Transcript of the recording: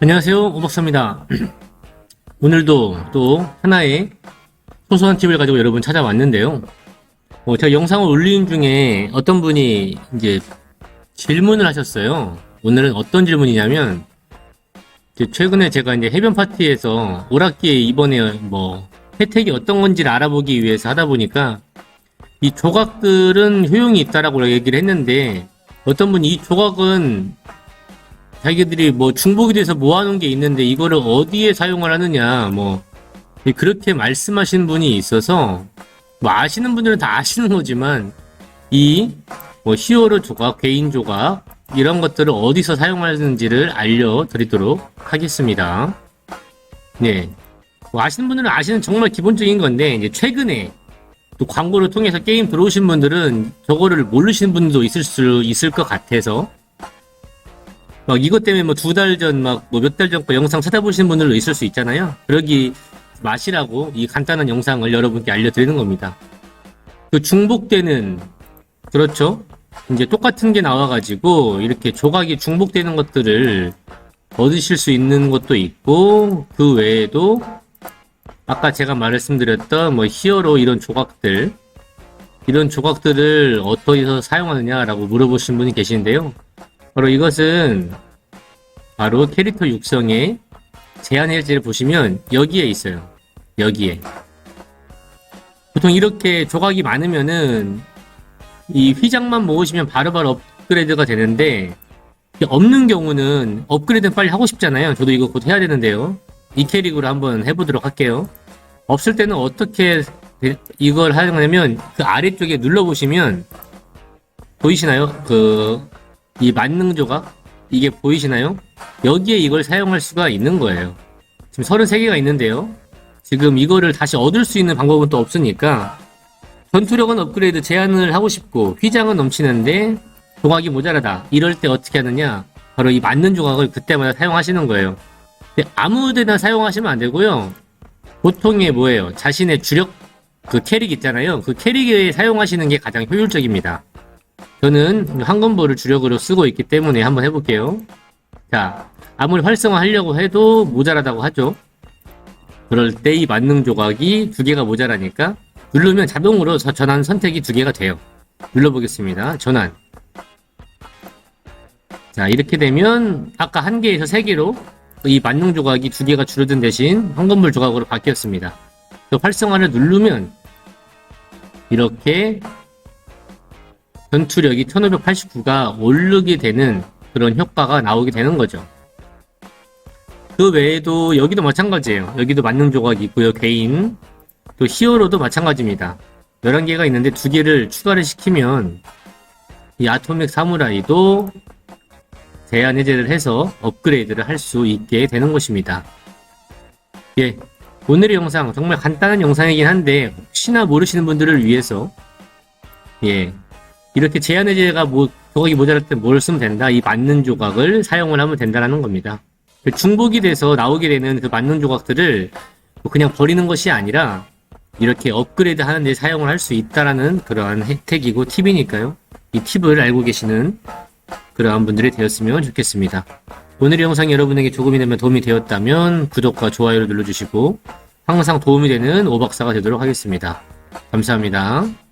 안녕하세요 오박사입니다. 오늘도 또 하나의 소소한 팁을 가지고 여러분 찾아왔는데요. 어, 제가 영상을 올리는 중에 어떤 분이 이제 질문을 하셨어요. 오늘은 어떤 질문이냐면 최근에 제가 이제 해변 파티에서 오락기에 이번에 뭐 혜택이 어떤 건지를 알아보기 위해서 하다 보니까 이 조각들은 효용이 있다라고 얘기를 했는데 어떤 분이 이 조각은 자기들이 뭐 중복이 돼서 모아놓은 게 있는데 이거를 어디에 사용을 하느냐 뭐 그렇게 말씀하신 분이 있어서 뭐 아시는 분들은 다 아시는 거지만 이 뭐 히어로 조각, 개인 조각 이런 것들을 어디서 사용하는지를 알려드리도록 하겠습니다. 네, 뭐 아시는 분들은 아시는 정말 기본적인 건데 이제 최근에 또 광고를 통해서 게임 들어오신 분들은 저거를 모르시는 분도 있을 수 있을 것 같아서 막 이것 때문에 뭐 두 달 전 막 뭐 몇 달 전 거 영상 찾아보시는 분들도 있을 수 있잖아요. 그러기 마시라고 이 간단한 영상을 여러분께 알려드리는 겁니다. 그 중복되는 그렇죠. 이제 똑같은 게 나와가지고 이렇게 조각이 중복되는 것들을 얻으실 수 있는 것도 있고 그 외에도 아까 제가 말씀드렸던 뭐 히어로 이런 조각들 이런 조각들을 어디서 사용하느냐라고 물어보신 분이 계시는데요. 바로 이것은 바로 캐릭터 육성의 제한 해제를 보시면 여기에 있어요. 여기에. 보통 이렇게 조각이 많으면은 이 휘장만 모으시면 바로바로 업그레이드가 되는데 없는 경우는 업그레이드 빨리 하고 싶잖아요. 저도 이거 곧 해야 되는데요. 이 캐릭으로 한번 해보도록 할게요. 없을 때는 어떻게 이걸 하냐면 그 아래쪽에 눌러보시면 보이시나요? 그 이 만능 조각 이게 보이시나요? 여기에 이걸 사용할 수가 있는 거예요. 지금 33개가 있는데요. 지금 이거를 다시 얻을 수 있는 방법은 또 없으니까 전투력은 업그레이드 제한을 하고 싶고 휘장은 넘치는데 조각이 모자라다. 이럴 때 어떻게 하느냐? 바로 이 맞는 조각을 그때마다 사용하시는 거예요. 근데 아무 데나 사용하시면 안 되고요. 보통의 뭐예요? 자신의 주력 그 캐릭 있잖아요. 그 캐릭에 사용하시는 게 가장 효율적입니다. 저는 황금볼을 주력으로 쓰고 있기 때문에 한번 해볼게요. 자, 아무리 활성화하려고 해도 모자라다고 하죠. 그럴 때 이 만능 조각이 두 개가 모자라니까 누르면 자동으로 저 전환 선택이 두 개가 돼요. 눌러보겠습니다. 전환. 자, 이렇게 되면 아까 한 개에서 세 개로 이 만능 조각이 두 개가 줄어든 대신 황금볼 조각으로 바뀌었습니다. 또 활성화를 누르면 이렇게 전투력이 1589가 오르게 되는 그런 효과가 나오게 되는 거죠. 그 외에도 여기도 마찬가지예요. 여기도 만능 조각이 있고요. 개인. 또 히어로도 마찬가지입니다. 11개가 있는데 두 개를 추가를 시키면 이 아토믹 사무라이도 제한 해제를 해서 업그레이드를 할 수 있게 되는 것입니다. 예. 오늘의 영상 정말 간단한 영상이긴 한데 혹시나 모르시는 분들을 위해서 예. 이렇게 제한 해제가 뭐 조각이 모자랄 때 뭘 쓰면 된다. 이 맞는 조각을 사용을 하면 된다라는 겁니다. 중복이 돼서 나오게 되는 그 맞는 조각들을 뭐 그냥 버리는 것이 아니라 이렇게 업그레이드 하는 데 사용을 할 수 있다라는 그러한 혜택이고 팁이니까요. 이 팁을 알고 계시는 그러한 분들이 되었으면 좋겠습니다. 오늘의 영상이 여러분에게 조금이 되면 도움이 되었다면 구독과 좋아요를 눌러주시고 항상 도움이 되는 오박사가 되도록 하겠습니다. 감사합니다.